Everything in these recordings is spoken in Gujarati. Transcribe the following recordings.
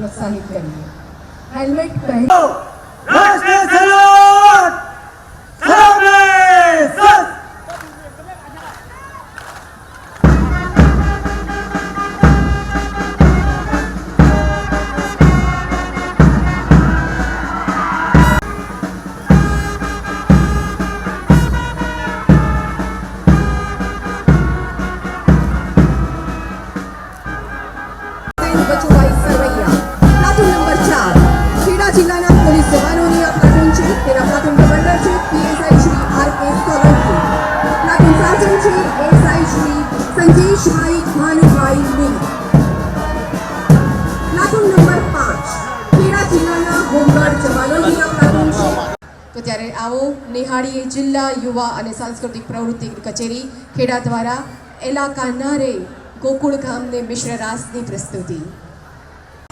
પ્રોત્સાહિત કરીએ હેલ્મેટ પહેરી તેના છે ખેડા જિલ્લાના તો ત્યારે આવો નિહાળીએ જિલ્લા યુવા અને સાંસ્કૃતિક પ્રવૃત્તિ કચેરી ખેડા દ્વારા એલાકા નારે ગોકુળ ગામને મિશ્ર રાસની પ્રસ્તુતિ.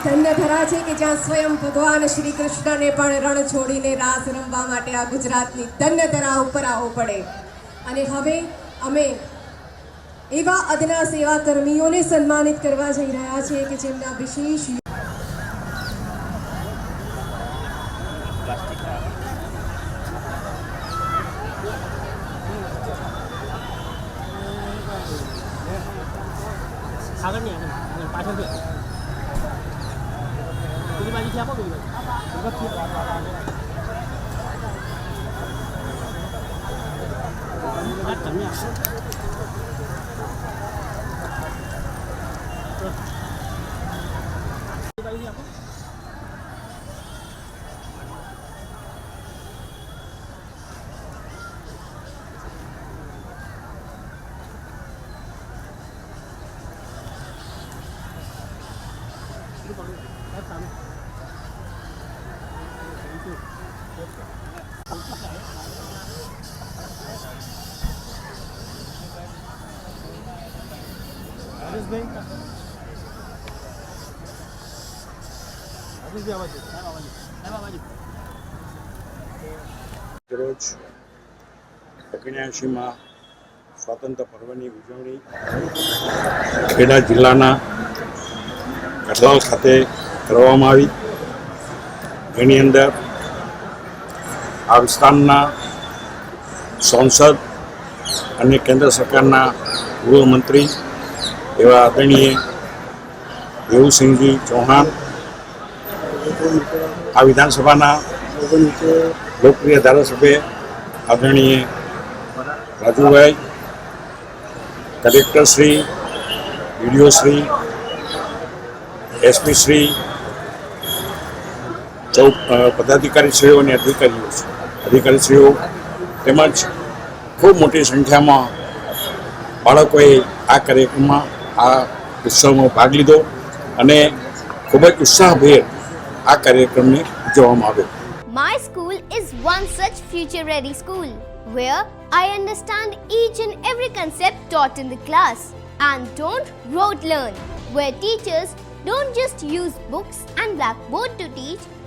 ધન્ય ધરા છે કે જ્યાં સ્વયં ભગવાન શ્રી કૃષ્ણને પણ રણ છોડીને રાસ રમવા માટે આ ગુજરાતની ધન્ય ધરા ઉપર આવવું પડે. અને હવે અમે એવા અદના સેવા કર્મીઓને સન્માનિત કરવા જઈ રહ્યા છીએ કે જેમના વિશેષ આગળ નહીં આગળ આગળ 你把你天放过去了。啊啊等一，રોજ ઓગણ્યાસીમાં સ્વાતંત્ર્ય પર્વની ઉજવણી ખેડા જિલ્લાના કઠલાલ ખાતે કરવામાં આવી. એની અંદર આ વિસ્તારના સાંસદ અને કેન્દ્ર સરકારના ગૃહમંત્રી એવા આદરણીય દેવસિંહજી ચૌહાણ, આ વિધાનસભાના લોકપ્રિય ધારાસભ્ય આદરણીય રાજુભાઈ કલેક્ટર શ્રી ડીડીઓ અ, પદાધિકારીશ્રીઓ અને અધિકારીઓ અધિકારીશ્રીઓ તેમજ ખૂબ મોટી સંખ્યામાં બાળકોએ આ કાર્યક્રમમાં આ ઉત્સવમાં ભાગ લીધો અને ખૂબ જ ઉત્સાહભેર આ કાર્યક્રમને ઉજવવામાં આવ્યો My school is one such future ready school where I understand each and every concept taught in the class and don't rote learn, where teachers don't just use books and blackboard to teach